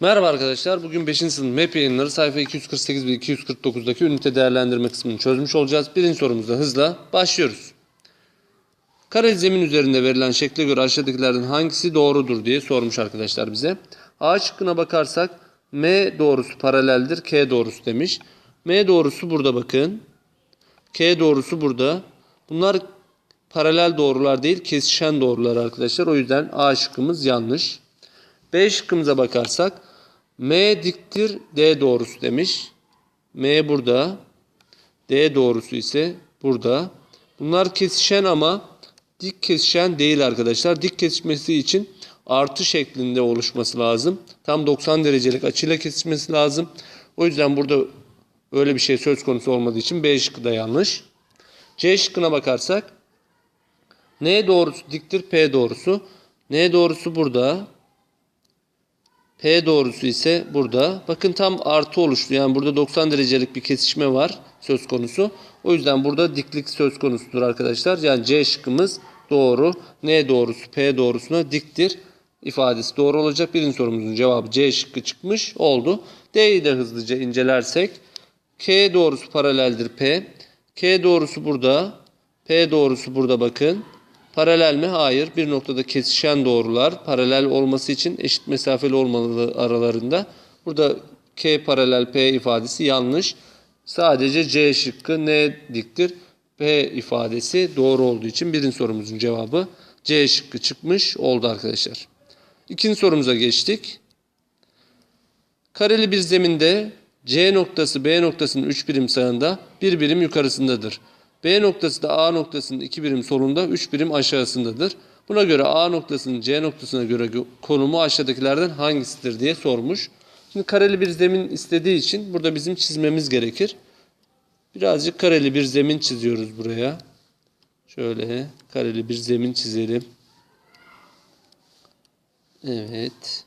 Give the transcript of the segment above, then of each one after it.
Merhaba arkadaşlar. Bugün 5. sınıf MEP yayınları sayfa 248 ve 249'daki ünite değerlendirme kısmını çözmüş olacağız. Birinci sorumuzda hızla başlıyoruz. Kareli zemin üzerinde verilen şekle göre aşağıdakilerden hangisi doğrudur diye sormuş arkadaşlar bize. A şıkkına bakarsak M doğrusu paraleldir, K doğrusu demiş. M doğrusu burada bakın. K doğrusu burada. Bunlar paralel doğrular değil, kesişen doğrular arkadaşlar. O yüzden A şıkkımız yanlış. B şıkkımıza bakarsak M diktir D doğrusu demiş. M burada. D doğrusu ise burada. Bunlar kesişen ama dik kesişen değil arkadaşlar. Dik kesişmesi için artı şeklinde oluşması lazım. Tam 90 derecelik açıyla kesişmesi lazım. O yüzden burada öyle bir şey söz konusu olmadığı için B şıkkı da yanlış. C şıkkına bakarsak N doğrusu diktir P doğrusu. N doğrusu burada. P doğrusu ise burada. Bakın tam artı oluştu. Yani burada 90 derecelik bir kesişme var söz konusu. O yüzden burada diklik söz konusudur arkadaşlar. Yani C şıkkımız doğru. N doğrusu P doğrusuna diktir ifadesi doğru olacak. Birinci sorumuzun cevabı C şıkkı çıkmış oldu. D'yi de hızlıca incelersek K doğrusu paraleldir P. K doğrusu burada. P doğrusu burada bakın. Paralel mi? Hayır. Bir noktada kesişen doğrular paralel olması için eşit mesafeli olmalı aralarında. Burada K paralel P ifadesi yanlış. Sadece C şıkkı N diktir. P ifadesi doğru olduğu için birinci sorumuzun cevabı C şıkkı çıkmış oldu arkadaşlar. İkinci sorumuza geçtik. Kareli bir zeminde C noktası B noktasının 3 birim sağında 1 birim yukarısındadır. B noktası da A noktasının 2 birim solunda 3 birim aşağısındadır. Buna göre A noktasının C noktasına göre konumu aşağıdakilerden hangisidir diye sormuş. Şimdi kareli bir zemin istediği için burada bizim çizmemiz gerekir. Birazcık kareli bir zemin çiziyoruz buraya. Şöyle kareli bir zemin çizelim. Evet.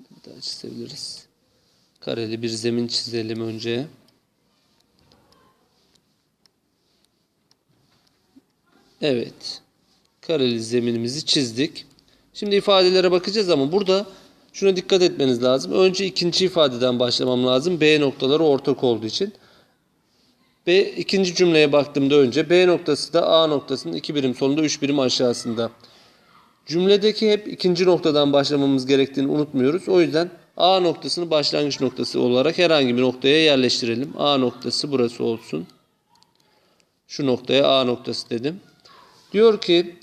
Bir daha çizebiliriz. Kareli bir zemin çizelim önce. Evet. Kareli zeminimizi çizdik. Şimdi ifadelere bakacağız ama burada şuna dikkat etmeniz lazım. Önce ikinci ifadeden başlamam lazım. B noktaları ortak olduğu için. B ikinci cümleye baktığımda önce B noktası da A noktasının iki birim solunda üç birim aşağısında. Cümledeki hep ikinci noktadan başlamamız gerektiğini unutmuyoruz. O yüzden A noktasını başlangıç noktası olarak herhangi bir noktaya yerleştirelim. A noktası burası olsun. Şu noktaya A noktası dedim. Diyor ki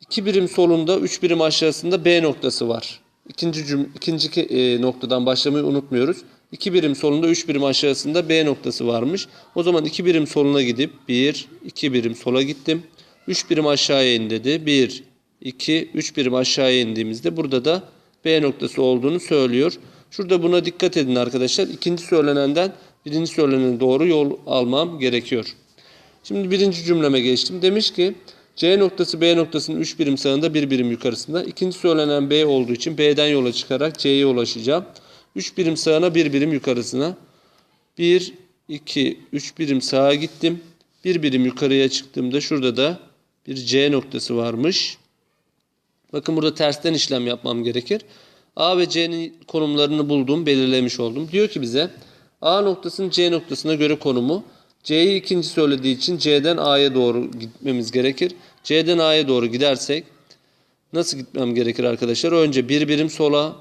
iki birim solunda üç birim aşağısında B noktası var. İkinci, cüm ikinci e, noktadan başlamayı unutmuyoruz. İki birim solunda üç birim aşağısında B noktası varmış. O zaman iki birim soluna gidip bir, iki birim sola gittim. Üç birim aşağıya in dedi. Bir, iki, üç birim aşağıya indiğimizde burada da B noktası olduğunu söylüyor. Şurada buna dikkat edin arkadaşlar. İkinci söylenenden birinci söylenene doğru yol almam gerekiyor. Şimdi birinci cümleme geçtim. Demiş ki C noktası B noktasının 3 birim sağında 1 birim yukarısında. İkinci söylenen B olduğu için B'den yola çıkarak C'ye ulaşacağım. 3 birim sağına 1 birim yukarısına. 1, 2, 3 birim sağa gittim. 1 birim yukarıya çıktığımda şurada da bir C noktası varmış. Bakın burada tersten işlem yapmam gerekir. A ve C'nin konumlarını buldum, belirlemiş oldum. Diyor ki bize A noktasının C noktasına göre konumu C'yi ikinci söylediği için C'den A'ya doğru gitmemiz gerekir. C'den A'ya doğru gidersek nasıl gitmem gerekir arkadaşlar? Önce bir birim sola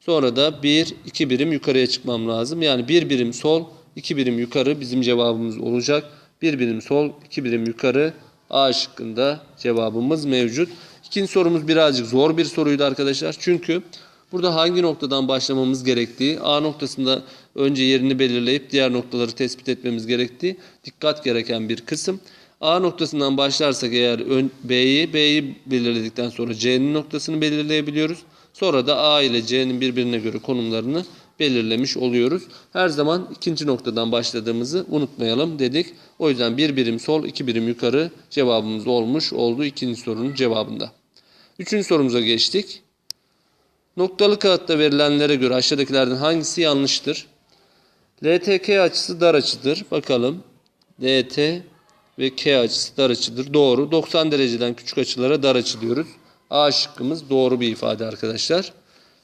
sonra da bir iki birim yukarıya çıkmam lazım. Yani bir birim sol iki birim yukarı bizim cevabımız olacak. Bir birim sol iki birim yukarı A şıkkında cevabımız mevcut. İkinci sorumuz birazcık zor bir soruydu arkadaşlar. Çünkü burada hangi noktadan başlamamız gerektiği, A noktasında önce yerini belirleyip diğer noktaları tespit etmemiz gerektiği dikkat gereken bir kısım. A noktasından başlarsak eğer B'yi, B'yi belirledikten sonra C'nin noktasını belirleyebiliyoruz. Sonra da A ile C'nin birbirine göre konumlarını belirlemiş oluyoruz. Her zaman ikinci noktadan başladığımızı unutmayalım dedik. O yüzden bir birim sol, iki birim yukarı cevabımız olmuş oldu ikinci sorunun cevabında. Üçüncü sorumuza geçtik. Noktalı kağıtta verilenlere göre aşağıdakilerden hangisi yanlıştır? LTK açısı dar açıdır. Bakalım. LT ve K açısı dar açıdır. Doğru. 90 dereceden küçük açılara dar açı diyoruz. A şıkkımız doğru bir ifade arkadaşlar.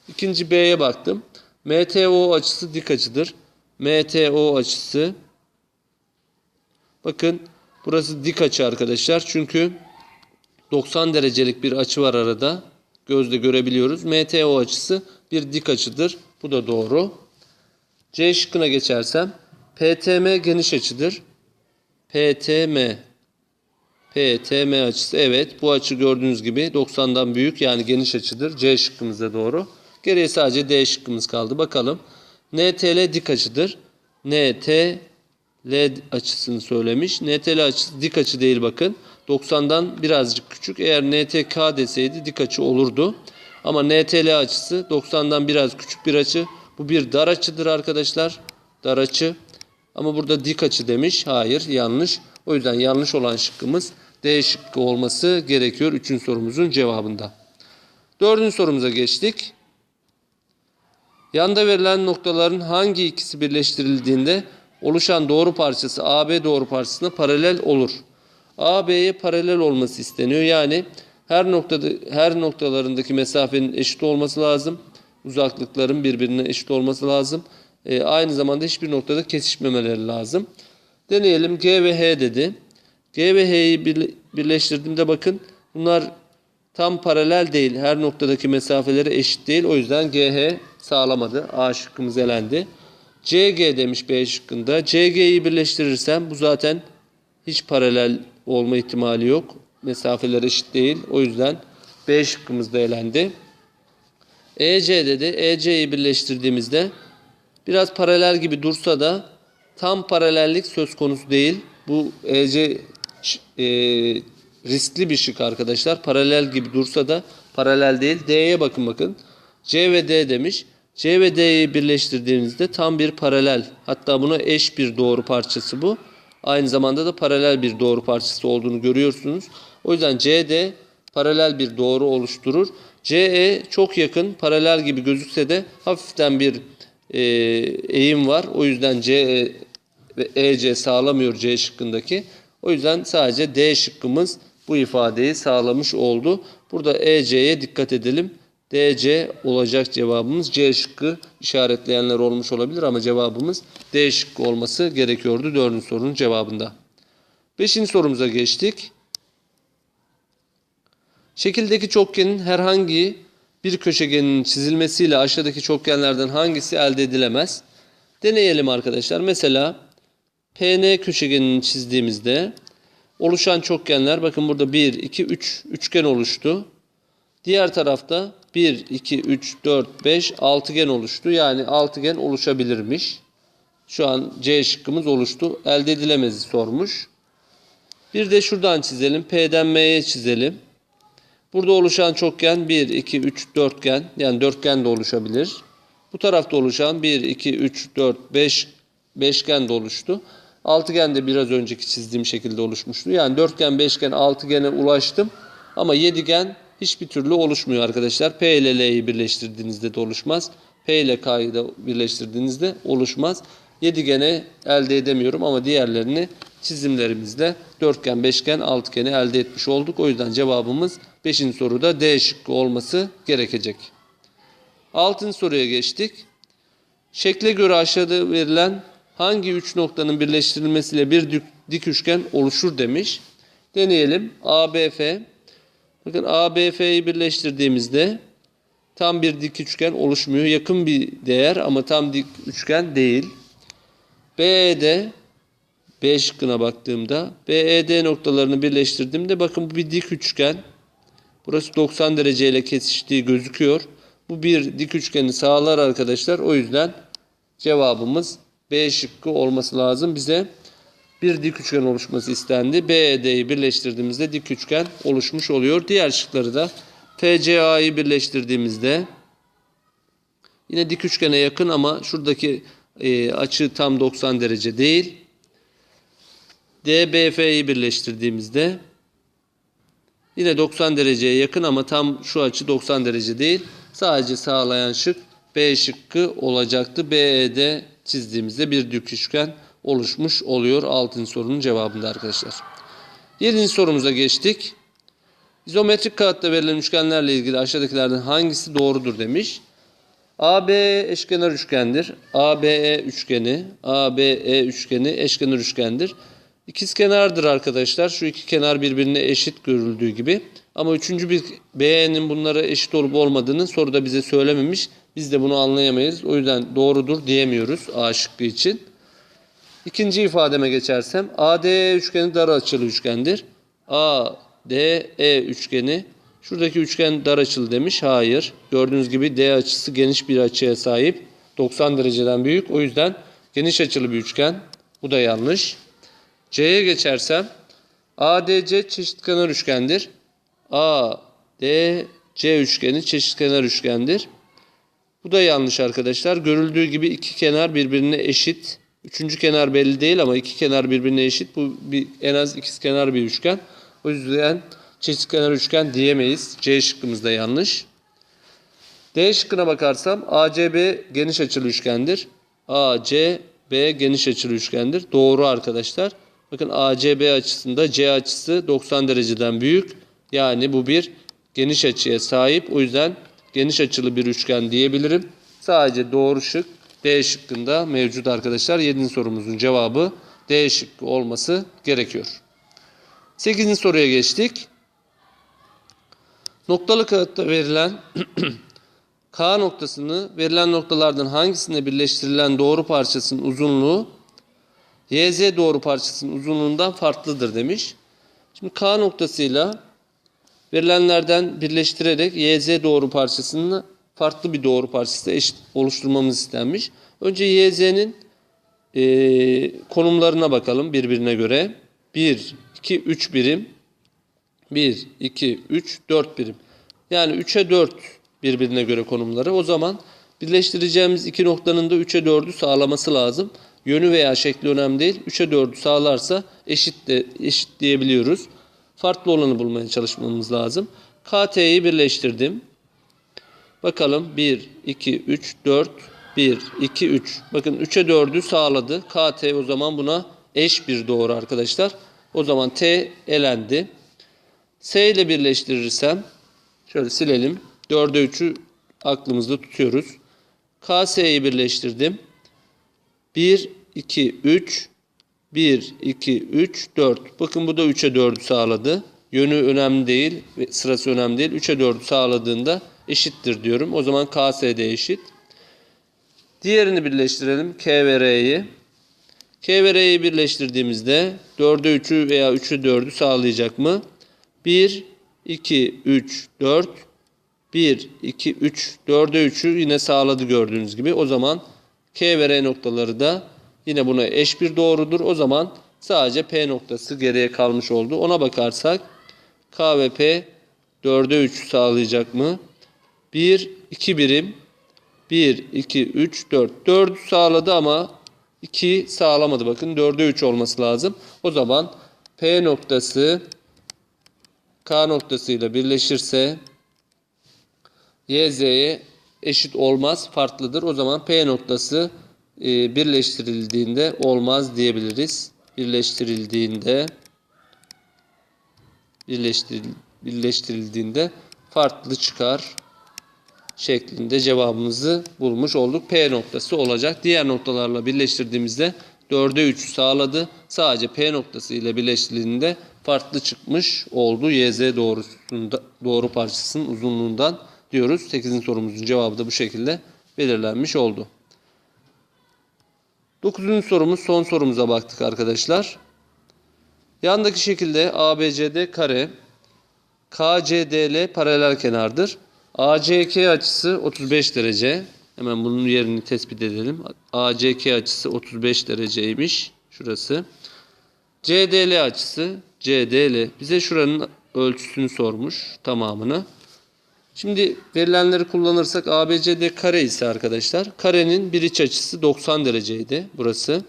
İkinci B'ye baktım. MTO açısı dik açıdır. MTO açısı bakın burası dik açı arkadaşlar. Çünkü 90 derecelik bir açı var arada. Gözle görebiliyoruz. MTO açısı bir dik açıdır. Bu da doğru. C şıkkına geçersem PTM geniş açıdır. PTM PTM açısı evet bu açı gördüğünüz gibi 90'dan büyük yani geniş açıdır. C şıkkımız da doğru. Geriye sadece D şıkkımız kaldı. Bakalım. NTL dik açıdır. NTL açısını söylemiş. NTL açısı dik açı değil bakın. 90'dan birazcık küçük. Eğer NTK deseydi dik açı olurdu. Ama NTL açısı 90'dan biraz küçük bir açı. Bu bir dar açıdır arkadaşlar. Dar açı. Ama burada dik açı demiş. Hayır yanlış. O yüzden yanlış olan şıkkımız D şıkkı olması gerekiyor. Üçüncü sorumuzun cevabında. Dördüncü sorumuza geçtik. Yanda verilen noktaların hangi ikisi birleştirildiğinde oluşan doğru parçası AB doğru parçasına paralel olur? AB'ye paralel olması isteniyor. Yani her noktada her noktalarındaki mesafenin eşit olması lazım. Uzaklıkların birbirine eşit olması lazım. E, aynı zamanda hiçbir noktada kesişmemeleri lazım. Deneyelim. G ve H dedi. G ve H'yi birle- birleştirdiğimde bakın bunlar tam paralel değil. Her noktadaki mesafeleri eşit değil. O yüzden GH sağlamadı. A şıkkımız elendi. CG demiş B şıkkında. CG'yi birleştirirsem bu zaten hiç paralel olma ihtimali yok. Mesafeler eşit değil. O yüzden B şıkkımız da elendi. EC dedi. EC'yi birleştirdiğimizde biraz paralel gibi dursa da tam paralellik söz konusu değil. Bu EC e, riskli bir şık arkadaşlar. Paralel gibi dursa da paralel değil. D'ye bakın bakın. C ve D demiş. C ve D'yi birleştirdiğinizde tam bir paralel. Hatta buna eş bir doğru parçası bu. Aynı zamanda da paralel bir doğru parçası olduğunu görüyorsunuz. O yüzden CD paralel bir doğru oluşturur. CE çok yakın paralel gibi gözükse de hafiften bir e, eğim var. O yüzden CE ve EC sağlamıyor C şıkkındaki. O yüzden sadece D şıkkımız bu ifadeyi sağlamış oldu. Burada EC'ye dikkat edelim. DC olacak cevabımız. C şıkkı işaretleyenler olmuş olabilir ama cevabımız D şıkkı olması gerekiyordu dördüncü sorunun cevabında. Beşinci sorumuza geçtik. Şekildeki çokgenin herhangi bir köşegenin çizilmesiyle aşağıdaki çokgenlerden hangisi elde edilemez? Deneyelim arkadaşlar. Mesela PN köşegenini çizdiğimizde oluşan çokgenler bakın burada 1, 2, 3 üçgen oluştu. Diğer tarafta 1, 2, 3, 4, 5 altıgen oluştu. Yani altıgen oluşabilirmiş. Şu an C şıkkımız oluştu. Elde edilemezi sormuş. Bir de şuradan çizelim. P'den M'ye çizelim. Burada oluşan çokgen 1, 2, 3 dörtgen. Yani dörtgen de oluşabilir. Bu tarafta oluşan 1, 2, 3, 4, 5 beşgen de oluştu. Altıgen de biraz önceki çizdiğim şekilde oluşmuştu. Yani dörtgen, beşgen, altıgene ulaştım. Ama yedigen hiçbir türlü oluşmuyor arkadaşlar. P ile L'yi birleştirdiğinizde de oluşmaz. P ile K'yı da birleştirdiğinizde oluşmaz. Yedigene elde edemiyorum ama diğerlerini çizimlerimizle dörtgen, beşgen, altıgeni elde etmiş olduk. O yüzden cevabımız 5. soruda D şıkkı olması gerekecek. 6. soruya geçtik. Şekle göre aşağıda verilen hangi üç noktanın birleştirilmesiyle bir dik üçgen oluşur demiş. Deneyelim. ABF. Bakın ABF'yi birleştirdiğimizde tam bir dik üçgen oluşmuyor. Yakın bir değer ama tam dik üçgen değil. BED B şıkkına baktığımda BED noktalarını birleştirdiğimde bakın bu bir dik üçgen. Burası 90 dereceyle kesiştiği gözüküyor. Bu bir dik üçgeni sağlar arkadaşlar. O yüzden cevabımız B şıkkı olması lazım. Bize bir dik üçgen oluşması istendi. BED'yi birleştirdiğimizde dik üçgen oluşmuş oluyor. Diğer şıkları da FCA'yı birleştirdiğimizde yine dik üçgene yakın ama şuradaki e, açı tam 90 derece değil. DBF'yi birleştirdiğimizde Yine 90 dereceye yakın ama tam şu açı 90 derece değil. Sadece sağlayan şık B şıkkı olacaktı. BE'de çizdiğimizde bir dik üçgen oluşmuş oluyor 6. sorunun cevabında arkadaşlar. 7. sorumuza geçtik. İzometrik kağıtta verilen üçgenlerle ilgili aşağıdakilerden hangisi doğrudur demiş. ABE eşkenar üçgendir. ABE üçgeni, ABE üçgeni eşkenar üçgendir. İkizkenardır arkadaşlar. Şu iki kenar birbirine eşit görüldüğü gibi. Ama üçüncü bir BE'nin bunlara eşit olup olmadığını soruda bize söylememiş. Biz de bunu anlayamayız. O yüzden doğrudur diyemiyoruz A şıkkı için. İkinci ifademe geçersem ADE üçgeni dar açılı üçgendir. ADE üçgeni şuradaki üçgen dar açılı demiş. Hayır. Gördüğünüz gibi D açısı geniş bir açıya sahip. 90 dereceden büyük. O yüzden geniş açılı bir üçgen. Bu da yanlış. C'ye geçersem ADC çeşitkenar üçgendir. ADC üçgeni çeşitkenar üçgendir. Bu da yanlış arkadaşlar. Görüldüğü gibi iki kenar birbirine eşit. Üçüncü kenar belli değil ama iki kenar birbirine eşit. Bu bir, en az ikizkenar bir üçgen. O yüzden çeşitkenar üçgen diyemeyiz. C şıkkımız da yanlış. D şıkkına bakarsam ACB geniş açılı üçgendir. ACB geniş açılı üçgendir. Doğru arkadaşlar. Bakın ACB açısında C açısı 90 dereceden büyük. Yani bu bir geniş açıya sahip. O yüzden geniş açılı bir üçgen diyebilirim. Sadece doğru şık D şıkkında mevcut arkadaşlar. 7. sorumuzun cevabı D şıkkı olması gerekiyor. 8. soruya geçtik. Noktalı kağıtta verilen K noktasını verilen noktalardan hangisinde birleştirilen doğru parçasının uzunluğu YZ doğru parçasının uzunluğundan farklıdır demiş. Şimdi K noktasıyla verilenlerden birleştirerek YZ doğru parçasını farklı bir doğru parçası eşit oluşturmamız istenmiş. Önce YZ'nin e, konumlarına bakalım birbirine göre. 1, 2, 3 birim. 1, 2, 3, 4 birim. Yani 3'e 4 birbirine göre konumları. O zaman birleştireceğimiz iki noktanın da 3'e 4'ü sağlaması lazım. Yönü veya şekli önemli değil. 3'e 4'ü sağlarsa eşit de eşit diyebiliyoruz. Farklı olanı bulmaya çalışmamız lazım. KT'yi birleştirdim. Bakalım 1, 2, 3, 4, 1, 2, 3. Bakın 3'e 4'ü sağladı. KT o zaman buna eş bir doğru arkadaşlar. O zaman T elendi. S ile birleştirirsem şöyle silelim. 4'e 3'ü aklımızda tutuyoruz. KS'yi birleştirdim. 1, 2, 3, 1, 2, 3, 4. Bakın bu da 3'e 4'ü sağladı. Yönü önemli değil sırası önemli değil. 3'e 4'ü sağladığında eşittir diyorum. O zaman KSD eşit. Diğerini birleştirelim. K ve R'yi. K ve R'yi birleştirdiğimizde 4'e 3'ü veya 3'e 4'ü sağlayacak mı? 1, 2, 3, 4, 1, 2, 3, 4'e 3'ü yine sağladı gördüğünüz gibi. O zaman K ve R noktaları da yine buna eş bir doğrudur. O zaman sadece P noktası geriye kalmış oldu. Ona bakarsak K ve P 4'e 3 sağlayacak mı? 1, 2 birim. 1, 2, 3, 4. 4 sağladı ama 2 sağlamadı. Bakın 4'e 3 olması lazım. O zaman P noktası K noktasıyla birleşirse YZ'ye eşit olmaz, farklıdır. O zaman P noktası e, birleştirildiğinde olmaz diyebiliriz. Birleştirildiğinde birleştiril, birleştirildiğinde farklı çıkar şeklinde cevabımızı bulmuş olduk. P noktası olacak. Diğer noktalarla birleştirdiğimizde 4'e 3 sağladı. Sadece P noktası ile birleştirildiğinde farklı çıkmış oldu. YZ doğrusunda, doğru parçasının uzunluğundan diyoruz. 8. sorumuzun cevabı da bu şekilde belirlenmiş oldu. 9. sorumuz son sorumuza baktık arkadaşlar. Yandaki şekilde ABCD kare KCDL paralel kenardır. ACK açısı 35 derece. Hemen bunun yerini tespit edelim. ACK açısı 35 dereceymiş. Şurası. CDL açısı CDL. Bize şuranın ölçüsünü sormuş. Tamamını. Şimdi verilenleri kullanırsak ABCD kare ise arkadaşlar. Karenin bir iç açısı 90 dereceydi. Burası.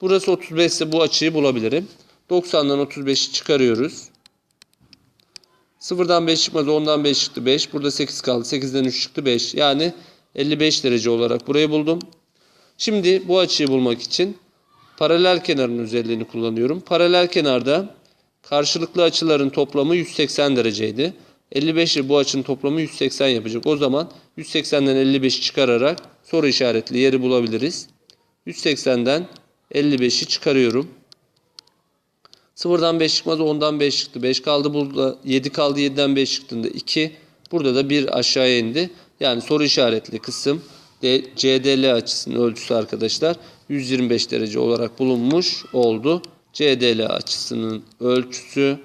Burası 35 ise bu açıyı bulabilirim. 90'dan 35'i çıkarıyoruz. 0'dan 5 çıkmaz. 10'dan 5 çıktı 5. Burada 8 kaldı. 8'den 3 çıktı 5. Yani 55 derece olarak burayı buldum. Şimdi bu açıyı bulmak için paralel kenarın özelliğini kullanıyorum. Paralel kenarda karşılıklı açıların toplamı 180 dereceydi. 55 ile bu açının toplamı 180 yapacak. O zaman 180'den 55'i çıkararak soru işaretli yeri bulabiliriz. 180'den 55'i çıkarıyorum. Sıfırdan 5 çıkmaz 10'dan 5 çıktı. 5 kaldı burada 7 kaldı 7'den 5 çıktığında 2. Burada da 1 aşağıya indi. Yani soru işaretli kısım CDL açısının ölçüsü arkadaşlar 125 derece olarak bulunmuş oldu. CDL açısının ölçüsü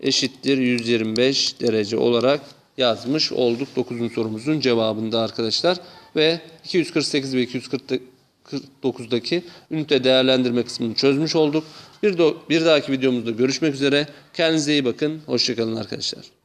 eşittir 125 derece olarak yazmış olduk 9. sorumuzun cevabında arkadaşlar. Ve 248 ve 249'daki ünite değerlendirme kısmını çözmüş olduk. Bir, bir dahaki videomuzda görüşmek üzere. Kendinize iyi bakın. Hoşçakalın arkadaşlar.